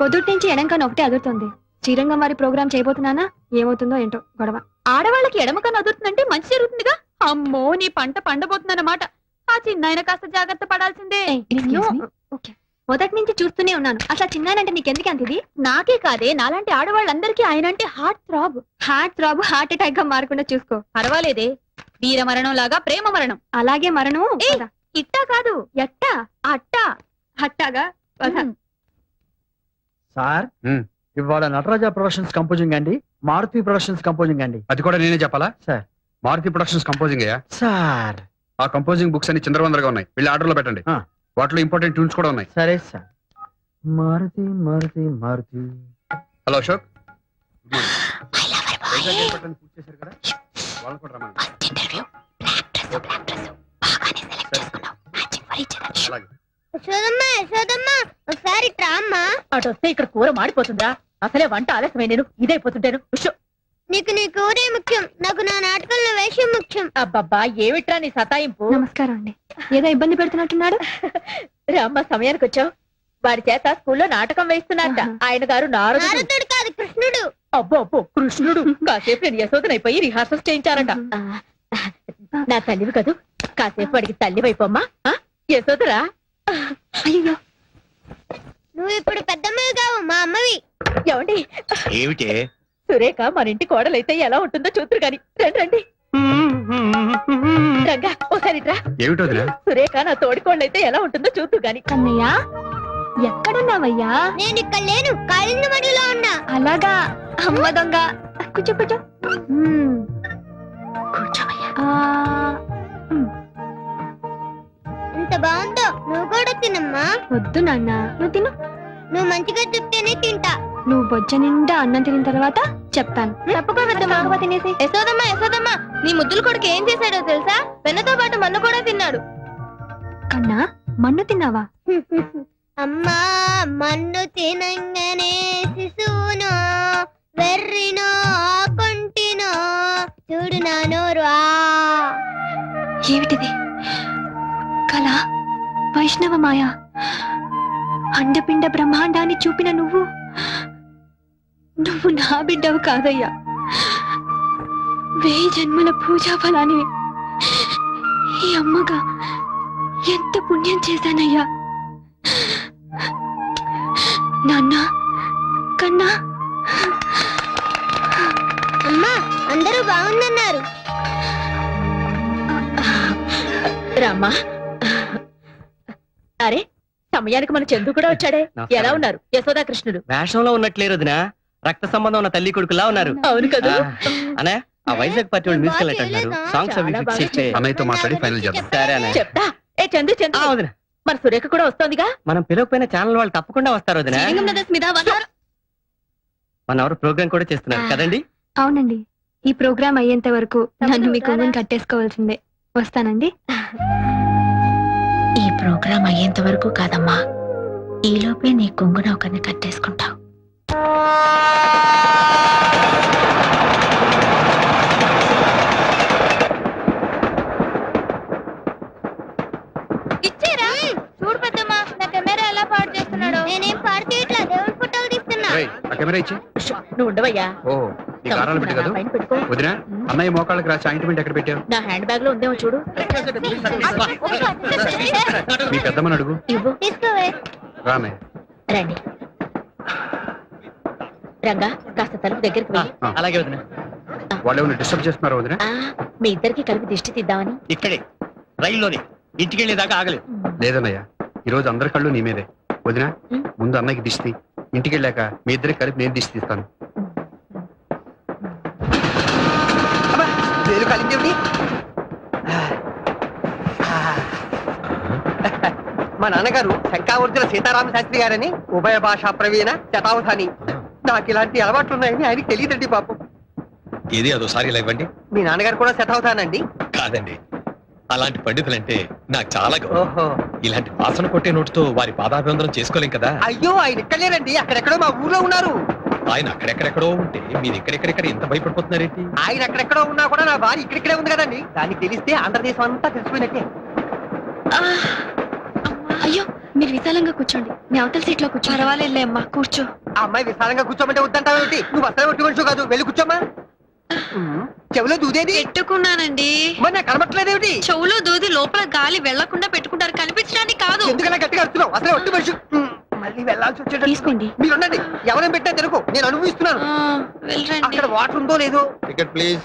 పొద్దుటి నుంచి ఎడంకన్ ఒకటే అదురుతుంది. శ్రీరంగం వారి ప్రోగ్రామ్ చేయబోతున్నానా? ఏమవుతుందో ఏంటో గొడవ. ఆడవాళ్ళకి ఎడమకన్నా అదురుతుందంటే మంచి జరుగుతుందిగా? అమ్మో నీ పంట పండబోతుందన్నమాట. ఆ చిన్నాయన కాస్త జాగ్రత్త పడాల్సిందే. మొదటి నుంచి చూస్తూనే ఉన్నాను. అసలు చిన్నానంటే నీకెందుకు అంత ఇది? నాకే కాదే. నాలాంటి ఆడవాళ్ళందరికీ ఆయన అంటే heart throb heart throb heart అటాక్గా మారకుండా చూసుకో. పర్వాలేదే. వీర మరణం లాగా ప్రేమ మరణం. అలాగే మరణం. ఇట్టా కాదు. ఎట్టా? అట్టా. హట్టాగా. సార్. ఇవాళ నటరాజ ప్రొడక్షన్స్ కంపోజింగ్ అండి మారుతి ప్రొడక్షన్స్ కంపోజింగ్ అండి. అది కూడా నేనే చెప్పాలా? సార్. మారుతి ప్రొడక్షన్స్ కంపోజింగ్ అయ్యా? సార్. ఆ కంపోజింగ్ బుక్స్ అన్ని చిందరవందరగా ఉన్నాయి వెళ్ళి ఆర్డర్లో పెట్టండి. వాటిలో ఇంపార్టెంట్ ట్యూన్స్ కూడా ఉన్నాయి. సరే సార్. మారుతి మారుతి మారుతి. హలో అశోక్. అలాగే. యశోదమ్మ యశోదమ్మ ఒకసారి ఇట్రా అమ్మా అటు వస్తే ఇక్కడ కూర మాడిపోతుందా? అసలే వంట ఆలస్యమే నేను ఇదైపోతుంటాను ఉష్. నీకు నీ కూరే ముఖ్యం నాకు నా నాటకంలో వేషం ముఖ్యం. అబ్బబ్బా ఏమిట్రా నీ సతాయింపు? నమస్కారం అండి. ఏదో ఇబ్బంది పెడుతున్నట్టున్నాడు? రామ్మ సమయానికి వచ్చావు. వాడి చేత స్కూల్లో నాటకం వేస్తున్నారట. ఆహా. ఆయన గారు నారదుడు. నారదుడు కాదు కృష్ణుడు. అబ్బో అబ్బో కృష్ణుడు. కాసేపు నేను యశోదనైపోయి రిహార్సల్స్ చేయించారట. ఆ, నా తల్లివి కదూ? కాసేపు వాడికి తల్లి వైపోమ్మా యశోదరా? అయ్యో. నువ్వు ఇప్పుడు పెద్దమ్మవి కావు మా అమ్మవి. ఏమండి? ఏమిటే? సురేఖ మన ఇంటి కోడలైతే ఎలా ఉంటుందో చూతురు గాని. రండి రండి. రంగా రా ఏమిటో? సురేఖ నా తోడి కోడలైతే ఎలా ఉంటుందో చూతురు గాని. కన్నయ్య ఎక్కడున్నావయ్యా? నేను ఇక్కడ లేను కాళింద మడిలో ఉన్నా. అలాగా అమ్మ దొంగ. కూర్చో కూర్చో. మ్మ్. ఎంత బాగుందో? నువ్వు కూడా తినమ్మా. వద్దు నాన్న. నువ్వు తిను. నువ్వు మంచిగా చెప్తేనే తింటా. నువ్వు బొజ్జ నిండా అన్నం తిన్న తర్వాత చెప్తాను. తప్పుకో పెద్దమ్మ తినేసి? యశోదమ్మ యశోదమ్మ నీ ముద్దుల కొడుకు ఏం చేశాడో తెలుసా? వెన్నతో పాటు మన్ను కూడా తిన్నాడు. కన్నా మన్ను తిన్నావా? అమ్మా మన్ను తినంగానే శిశువునో వెర్రినో కొంటినో చూడు నా నోరు ఏమిటిది? కళ వైష్ణవ మాయ అండపిండ బ్రహ్మాండాన్ని చూపిన నువ్వు? నువ్వు నా బిడ్డవు కాదయ్యా. వేయి జన్మల పూజా ఫలానివి ఈ అమ్మగా ఎంత పుణ్యం చేశానయ్యా. నాన్న కన్నా. అమ్మా అందరూ బాగుందన్నారు. రామ్మా అరే సమయానికి మన చందు కూడా వచ్చాడే. ఎలా ఉన్నారు? యశోదా కృష్ణుడు వేషంలో ఉన్నట్లేరు వదినా. రక్త సంబంధం ఉన్న తల్లి కొడుకులా ఉన్నారు. అవును కదా. అనే ఆ వైజాగ్ పార్టీ వాళ్ళు మ్యూజికల్ అంటున్నారు సాంగ్స్ అవి ఫిక్స్ చేస్తే అన్నయ్యతో మాట్లాడి ఫైనల్ చేద్దాం. సరే అనే చెప్తా. ఏ చందు చందు. వదినా. మన సురేఖ కూడా వస్తోందిగా? మనం పిలవకపోయిన ఛానల్ వాళ్ళు తప్పకుండా వస్తారు వదినా. మన ఎవరు ప్రోగ్రామ్ కూడా చేస్తున్నారు. కదండి? అవునండి. ఈ ప్రోగ్రాం అయ్యేంత వరకు నన్ను మీ కొంగుని కట్టేసుకోవాల్సిందే. వస్తానండి. ప్రోగ్రాం అయ్యేంత వరకు కాదమ్మా. ఈలోపే నీ కొంగున ఒకరిని కట్టేసుకుంటావు ఇచ్చేరా చూడు పెద్దమ్మ నా కెమెరా ఎలా పాడు చేస్తున్నాడు నేనేం పాడు చేయట్లా దేవుడి ఫోటోలు తీస్తున్నా రేయ్, ఆ కెమెరా ఇచ్చి. నువ్వు ఉండవయ్యా. ఓ నీ కారాలు పెట్టి కదా. పైన పెట్టుకో. వదినా అన్నయ్య మోకాళ్ళకి రాసి ఆయింట్మెంట్ ఎక్కడ పెట్టావు? నా హ్యాండ్ బ్యాగ్లో ఉందేమో చూడు. మీ పెద్దమ్మని అడుగు. రానే రండి. రంగా కాస్త తలుపు దగ్గరికి వెళ్ళి. అలాగే వదినా. వాళ్ళు ఏమైనా డిస్టర్బ్ చేస్తున్నారు వదినా? మీ ఇద్దరికి కలిపి దిష్టి తీద్దామని. ఇక్కడే రైల్లోనే. ఇంటికి వెళ్ళేదాకా ఆగలేదు. లేదన్నయ్య ఈ రోజు అందరి కళ్ళు నీ మీదే. వదినా. ముందు అన్నయ్యకి దిష్టి ఇంటికి వెళ్ళాక మీ ఇద్దరికి కలిపి నేను దిష్టి తీస్తాను. మా నాన్నగారు శంకావర్జున సీతారామ శాస్త్రి గారని ఉభయ భాషా ప్రవీణ శతావధాని. నాకు ఇలాంటి అలవాట్లు ఉన్నాయని ఆయనకి తెలియదండి పాపం ఏది అదోసారి ఇలా ఇవ్వండి. మీ నాన్నగారు కూడా శతావధానండి. కాదండి. అలాంటి పండితులంటే నాకు చాలా గౌరవం. ఓహో. ఇలాంటి వాసన కొట్టే నోటితో వారి పాదాభివందనం చేసుకోలేం కదా? అయ్యో ఆయన ఇక్కడ లేరండి అక్కడెక్కడో మా ఊర్లో ఉన్నారు. ఆయన అక్కడెక్కడెక్కడో ఉంటే మీరు ఇక్కడెక్కడెక్కడ ఎంత భయపడిపోతున్నారేంటి ఆయన ఎక్కడెక్కడో ఉన్నా కూడా నా భార్య ఇక్కడిక్కడే ఉంది కదండి. దానికి తెలిస్తే ఆంధ్రదేశం అంతా తెలిసిపోయినట్టే. అయ్యో మీరు విశాలంగా కూర్చోండి. మీ అవతల సీట్లో కూర్చో పర్వాలేదులే అమ్మా కూర్చో. ఆ అమ్మాయి విశాలంగా కూర్చోమంటే వద్దంటావు నువ్వు అసలు ఒట్టి మనిషి కాదు. వెళ్ళి ఉమ్, చెవిలో దూదేది? పెట్టుకున్నానండి. మరి నాకు కనబట్టలేదేమిటి? చెవులో దూది లోపల గాలి వెళ్ళకుండా పెట్టుకుంటారు. కనిపించడానికి కాదు. ఎందుకలా గట్టిగా అరుస్తున్నావు? అసలు ఒట్టి మనిషి. ఉమ్, మళ్ళీ వెళ్ళాల్సి వచ్చేటట్టు. తీసుకోండి. మీరు ఉండండి. ఎవరైనా పెట్టా తెలుగు నేను అనుభవిస్తున్నాను. ఆ, వెళ్ళరండి. అక్కడ వాటర్ ఉందో లేదో? Ticket please.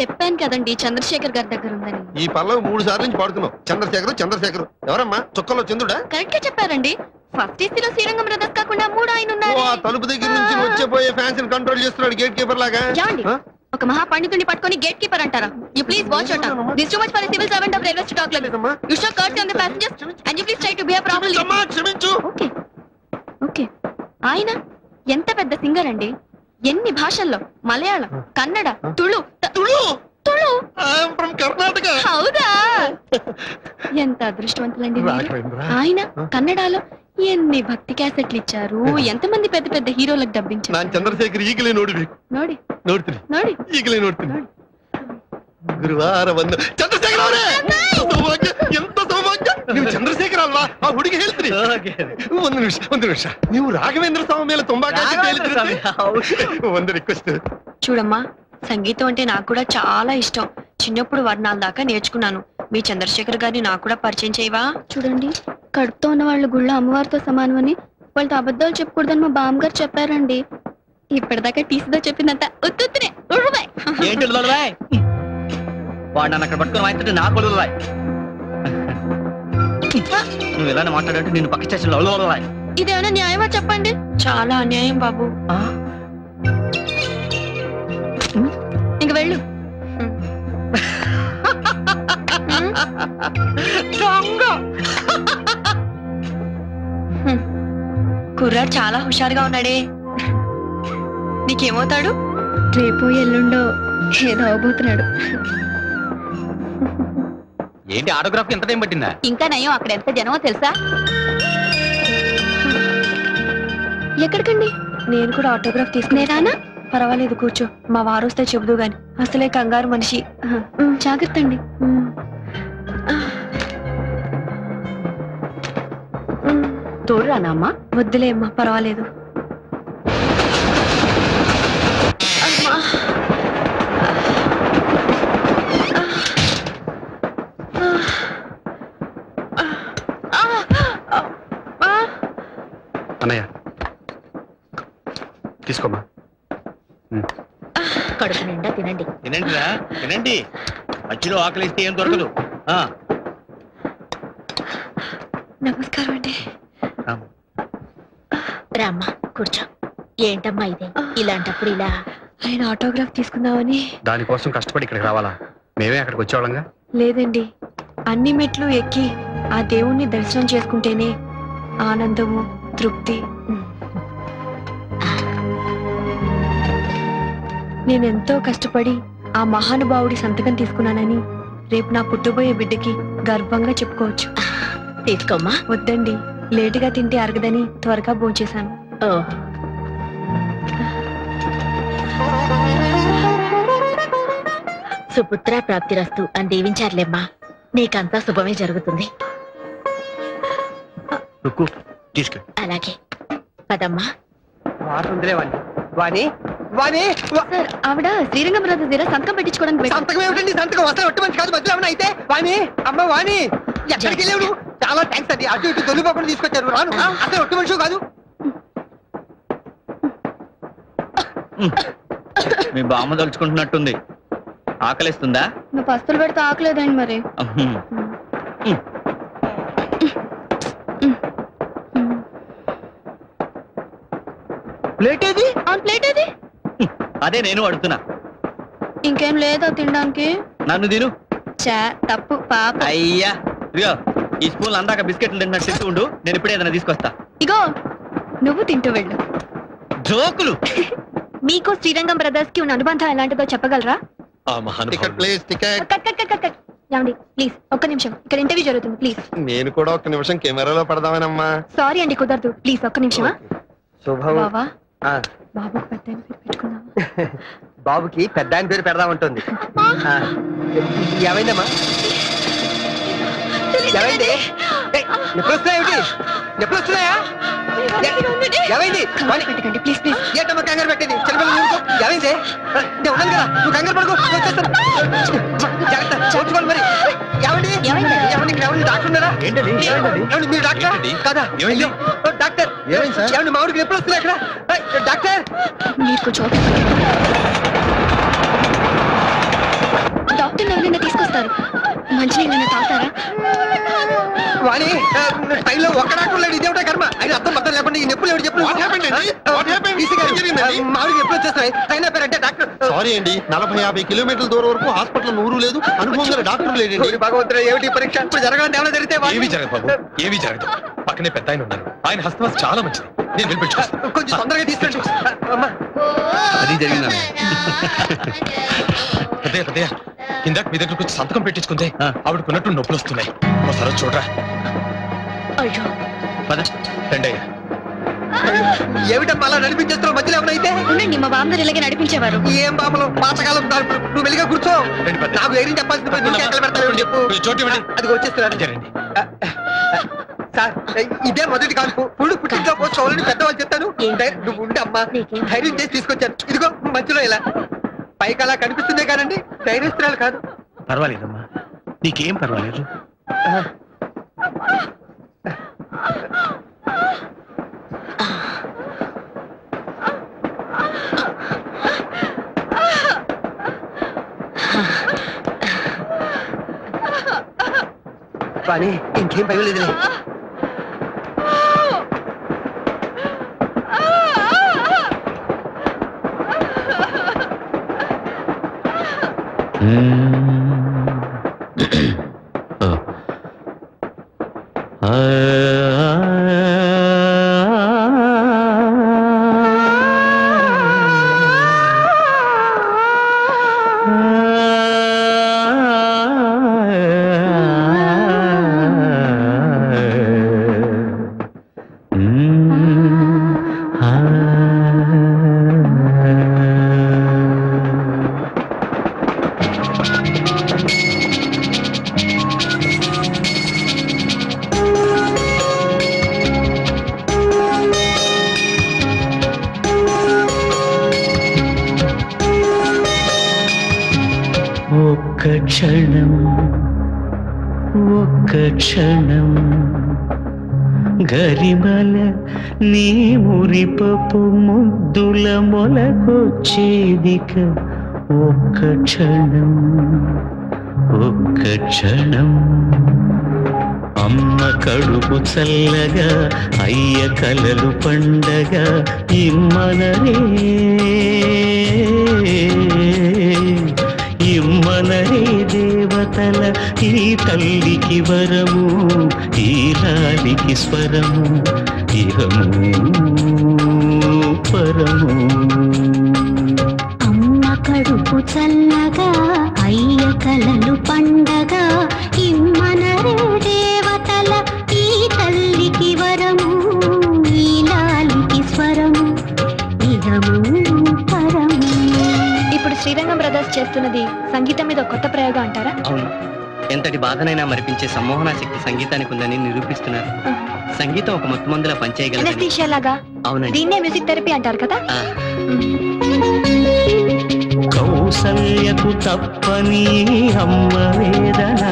చెప్పాను కదండి చంద్రశేఖర్ గారి దగ్గర ఉందని. ఈ పల్లవి మూడు సార్లు నుంచి పాడుతున్నావు. చంద్రశేఖర్ చంద్రశేఖర్. ఎవరమ్మా? చుక్కలో చంద్రుడా? కరెక్ట్గా చెప్పారండి. ఫస్ట్ ఏసీలో శ్రీరంగం బ్రదర్స్ కాకుండా మూడు ఆయన ఓ ఉన్నారు. ఆ తలుపు దగ్గర నుంచి వచ్చే పోయే ఫ్యాన్స్ కంట్రోల్ చేస్తున్నాడు గేట్ కీపర్ లాగా. ఏమండి? ఆ? ఒక మహా పండితుడిని పట్టుకొని గేట్ కీపర్ అంటారా? You please watch out this too much for civil servant of railway talk like లేదమ్మా. You show curts on the passengers and you please try to behave properly క్షమించమ్మా, క్షమించు. ఓకే ఓకే ఆయన ఎంత పెద్ద singer అండి? ఎన్ని భాషల్లో? మలయాళం కన్నడ తుళు. తుళు? తుళు. ఫ్రమ్ కర్ణాటక. హౌదా? ఎంత అదృష్టవంతులండి ఆయన కన్నడలో ఎన్ని భక్తి క్యాసెట్లు ఇచ్చారు ఎంతమంది పెద్ద పెద్ద హీరోలకు డబ్బించారు ನಾನ್ ಚಂದ್ರಶೇಖರ್ ಈಗಲೇ ನೋಡ್ಬೇಕು నోడి ನೋಡ್ತೀನಿ నోడి ಈಗಲೇ ನೋಡ್ತೀನಿ ಗುರುವಾರ ಬಂದು ಚಂದ್ರಶೇಖರ್ ಅವರೇ ಸೌಭಾಗ್ಯ ಎಂತ ಸೌಭಾಗ್ಯ ನೀವು ಚಂದ್ರಶೇಖರ್ ಅಲ್ವಾ ಆ ಹುಡುಗಿ ಹೇಳ್ತೀರಿ ಒಂದು ನಿಮಿಷ ಒಂದು ನಿಮಿಷ ನೀವು ರಾಘವೇಂದ್ರ ಸ್ವಾಮಿ ಮೇಲೆ ತುಂಬಾ ಕಾಳಜಿ ಕೇಳಿದ್ರಿ ಒಂದು ರಿಕ್ವೆಸ್ಟ್ చూడమ్మా సంగీతం అంటే నాకు కూడా చాలా ఇష్టం చిన్నప్పుడు వర్ణాల దాకా నేర్చుకున్నాను మీ చంద్రశేఖర్ గారిని నాకు కూడా పరిచయం చేయవా చూడండి కడుపుతో ఉన్న వాళ్ళు గుళ్ళో అమ్మవారితో సమానమని వాళ్ళతో అబద్ధాలు చెప్పకూడదని మా బామ్మగారు చెప్పారండి ఇప్పటిదాకా టీసీతో చెప్పిందంత ఉత్తుత్తునే ఉరువై. ఏంటి ఉలవలవాయ్? వాడు నన్ను అక్కడ పట్టుకొని వాయిస్తుంటే నాకు ఉలవలవాయ్. నువ్వు ఇలానే మాట్లాడంటే నేను పక్క స్టేషన్లో ఉలవలవాయ్. ఇదేమైనా న్యాయమా చెప్పండి చాలా అన్యాయం బాబు ఇంక వెళ్ళు కుర్రాడు చాలా హుషారుగా ఉన్నాడే. నీకేమవుతాడు? రేపు ఎల్లుండో ఏదో అవబోతున్నాడు. ఏంటి ఆటోగ్రాఫ్ ఎంత టైం పట్టిందా? ఇంకా నయం అక్కడ ఎంత జనమో తెలుసా? ఎక్కడికండి? నేను కూడా ఆటోగ్రాఫ్ తీసుకునేరానా పర్వాలేదు కూర్చో. మా వారు వస్తే చెబుదు గాని అసలే కంగారు మనిషి. జాగ్రత్త అండి తోడు రానమ్మా వద్దులే అమ్మా పర్వాలేదు. అన్నయ్య. తీసుకోమ్మా. కడుపు నిండా తినండి. తినండి రా తినండి. మధ్యలో ఆకలిస్తే ఏం దొరకదు. ఆ. నమస్కారం అండి. రామ్మా కూర్చో. ఏంటమ్మా ఇదే? ఇలాంటప్పుడు ఇలా ఆయన ఆటోగ్రాఫ్ తీసుకుందామని. దానికోసం కష్టపడి ఇక్కడికి రావాలా? మేమే అక్కడికి వచ్చేవాళ్ళంగా? లేదండి. అన్ని మెట్లు ఎక్కి ఆ దేవుణ్ణి దర్శనం చేసుకుంటేనే ఆనందము తృప్తి. నేనెంతో కష్టపడి ఆ మహానుభావుడి సంతకం తీసుకున్నానని రేపు నా పుట్టబోయే బిడ్డకి గర్వంగా చెప్పుకోవచ్చు. తీసుకోమ్మా. వద్దండి. లేటుగా తింటే అరగదని త్వరగా భోంచేశాను. ఓ. సుపుత్ర ప్రాప్తిరస్తు అని దీవించారులేమ్మా. నీకంతా శుభమే జరుగుతుంది. అలాగే. పదమ్మా. ఆవిడ శ్రీరంగం బ్రదర్స్ దగ్గర సంతకం పెట్టించుకోవడానికి. సంతకం ఏమిటండి? సంతకం అసలు ఒట్టి మంచి కాదు మధ్యలో ఏమైనా అయితే? వాణి అమ్మ వాణి. ఎక్కడికి వెళ్ళావు నువ్వు? చాలా థ్యాంక్స్ అండి. అటు ఇటు దొల్లిపోకుండా తీసుకొచ్చారు. రాను. అసలు ఒట్టి మనిషి కాదు. మీ బామ్మ తలుచుకుంటున్నట్టుంది. ఆకలిస్తుందా? నువ్వు పస్తులు పెడితే ఆకలేదండి మరి. ప్లేట్ ఏది? ఆన్ ప్లేట్ అది అదే నేను అడుగుతున్నా. ఇంకేం లేదా తినడానికి? నన్ను తిను. చా తప్పు పాప. అయ్యా. ఇదిగో ఈ స్పూన్ అందాక బిస్కెట్లు తిన్నట్టు తింటూ ఉండు నేను ఇప్పుడే ఏదైనా తీసుకొస్తా. ఇగో నువ్వు తింటూ వెళ్ళు. జోకులు! మీకు శ్రీరంగం బ్రదర్స్కి ఉన్న అనుబంధం ఎలాంటిదో చెప్పగలరా? Ticket please ticket! Cut cut cut cut cut. ఏమండి ప్లీజ్ ఒక్క నిమిషం. ఇక్కడ ఇంటర్వ్యూ జరుగుతుంది ప్లీజ్. నేను కూడా ఒక్క నిమిషం కెమెరాలో పడదామేనమ్మా. సారీ అండి కుదరదు. ప్లీజ్ ఒక్క నిమిషమా? శుభం. బావా? ఆ, బాబుకు పెద్ద ఆయన పేరు పెట్టుకుందాం బాబుకి పెద్ద ఆయన పేరు పెడదామంటుంది. ఆ, ఏమైందమ్మా? ఏమైంది? ఏయ్, నొప్పులు వస్తున్నాయేమిటి నొప్పులు వస్తున్నాయా ఏ- ఏమైంది? పెట్టకండి ప్లీజ్ ప్లీజ్. ఏంటమ్మా కంగారు పెట్టేది? చిన్నపిల్లలు ఏమైంది? నేను ఉన్నాను కదా నువ్వు కంగారు పడుకో. వచ్చేస్తాను. జాగ్రత్త చూసుకోండి మరి. ఏమండి? ఏమండి ఏమండి డాక్టర్ ఉన్నారా? ఏంటండి ఏమండి మీరు డాక్టర్? కదా? ఏమైంది? డాక్టర్? ఏమైంది సార్? ఏమండి మామిడికి నొప్పులు వస్తున్నాయి అక్కడ డాక్టర్? మీరు కొంచెం. డాక్టర్ ఎవరైనా తీసుకొస్తారు. మంచినీళ్ళైనా తాగుతారా? వాణి ఆ, టైంలో ఒక్క డాక్టర్ లేడు. ఇదేమిటా కర్మ? ఆయన అర్థం అర్థం లేకుండా ఈ నొప్పులు ఎవరు చెప్పు. What happened అండి? What happened? ఏం జరిగిందండి? మామిడికి నొప్పులు వచ్చేస్తున్నాయి? ట్రైన్ అయిపోయారంటే డాక్టర్ సారీ అండి నలభై యాభై కిలోమీటర్ల దూరం వరకు హాస్పిటల్ నూరు లేదు. అనుభవం డాక్టర్ లేడండి భగవంతుడా ఏమిటి పరీక్ష? ఇప్పుడు జరగాలంటే ఏమైనా జరిగితే ఏమీ జరగదు ఏమీ జరగదు. పక్కనే పెద్ద ఆయన ఉన్నారు ఆయన హస్తవాసి చాలా మంచిది. నేను వెళ్ళిపించుకొస్తాను కొంచెం తొందరగా తీసుకెళ్ళి అమ్మా అది జరిగిందా పెద్దయ్య పెద్దయ్య ఇందాక మీ దగ్గరకు వచ్చి సంతకం పెట్టించుకుందే ఆ. ఆవిడకున్నట్టు నొప్పులు వస్తున్నాయి. ఒకసారి చూడరా. అయ్యో. పద. ఏమిటమ్మా అలా మధ్యలో ఏమైనా ఉండండి మా బామ్మగారు ఇలాగే నడిపించేవారు. ఏం బాబులు పాతకాలం. నువ్వు వెలిగా కూర్చో. నాకు ధైర్యం చెప్పాల్సింది చెప్పు. చోటు అది వచ్చేస్తున్నాను ఇదే రండి సార్ ఇదే మొదటి కాల్పు పుళ్ళు పుట్టింట్లో పోసుకోవాలని పెద్దవాళ్ళు చెప్తాను. నువ్వు ఉండి అమ్మా. ధైర్యం చేసి తీసుకొచ్చాను. ఇదిగో మధ్యలో ఇలా. పైకి అలా కనిపిస్తుందే కానండి ధైర్యస్తురాలు కాదు. పర్వాలేదమ్మా. నీకేం పర్వాలేదు? కానీ ఇంకేం భయం లేదులే. ఒక్క క్షణం. గరిమల నీ మురిపపు ముద్దుల మొలకొచ్చేదిక ఒక్క క్షణం. ఒక్క క్షణం. అమ్మ కడుపు చల్లగా అయ్య కలలు పండగ ఇమ్మనరే. ఇమ్మనరే. మాటల ఈ తల్లికి వరము ఈ లాలికి స్వరము ఇహము పరము. అమ్మ కడుపు చల్లగా అయ్య కలలు పండగ ఇమ్మ బ్రదర్స్ చేస్తున్నది సంగీతం మీద కొత్త ప్రయోగం అంటారా? అవును. ఎంతటి బాధనైనా మరిపించే సమ్మోహన శక్తి సంగీతానికి ఉందని నిరూపిస్తున్నారు. సంగీతం ఒక మొత్తం మందులా పనిచేయగలదని. ఎనస్థీషియా లాగా అవునండి. దీన్నే మ్యూజిక్ థెరపీ అంటారు కదా? కౌసల్యకు తప్పని అమ్మ వేదన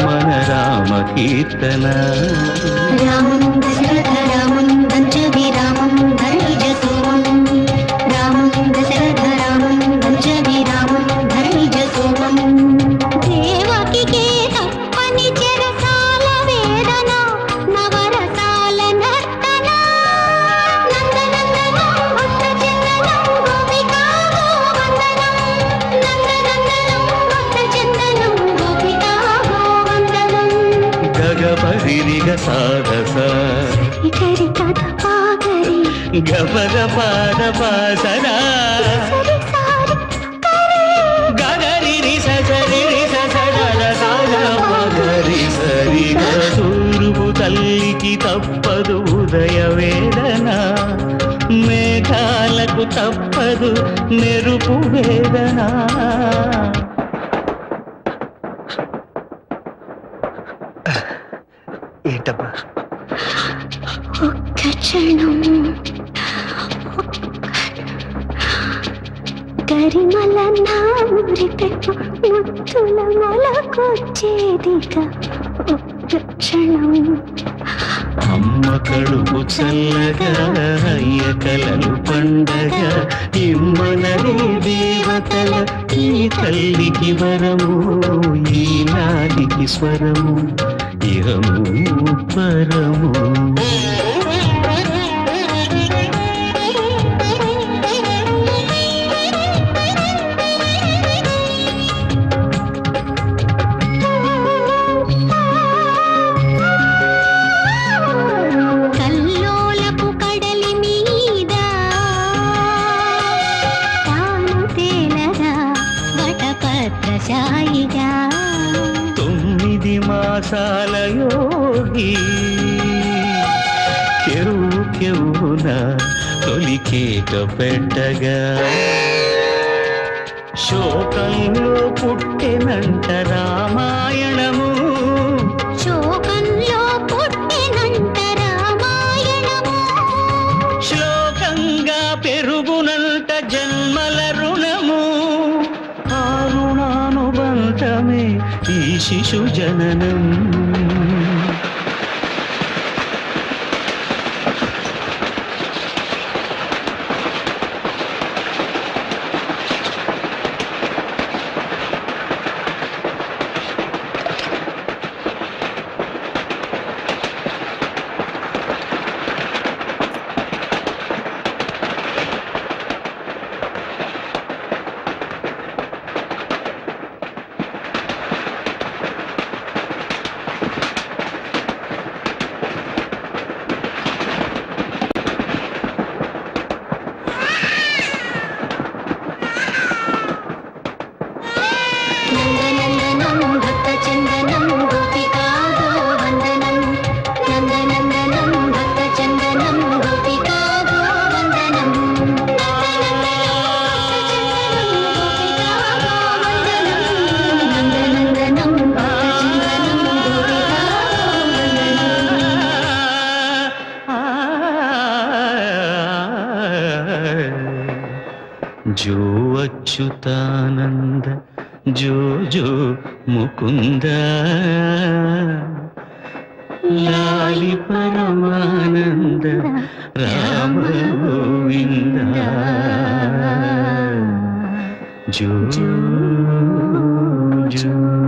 మన రామ కీర్తన హృదయ వేదన. మేఘాలకు తప్పదు మెరుపు వేదన. ఏంటబ్బా ఒక్క క్షణం. కరిమల నామృతకు ముత్తుల మొలకొచ్చేదిగా. ఒక్క క్షణం. అమ్మ కడుపు చల్లగా అయ్య కలలు పండగ. ఇమ్మనది దేవతల ఈ తల్లికి వరము ఈ నాదికి స్వరము. ఇహము పరము పెట్టగా. శోకంలో పుట్టెనంట రామాయణము. శోకంలో పుట్టినంత రామాయణము. శ్లోకంగా పెరుగునంట జన్మల రుణము. ఆ రుణానుబంధమే ఈ శిశు జననం. అచ్యుతానంద జో జో ముకుంద లాలి పరమానంద రామ గోవింద జో జో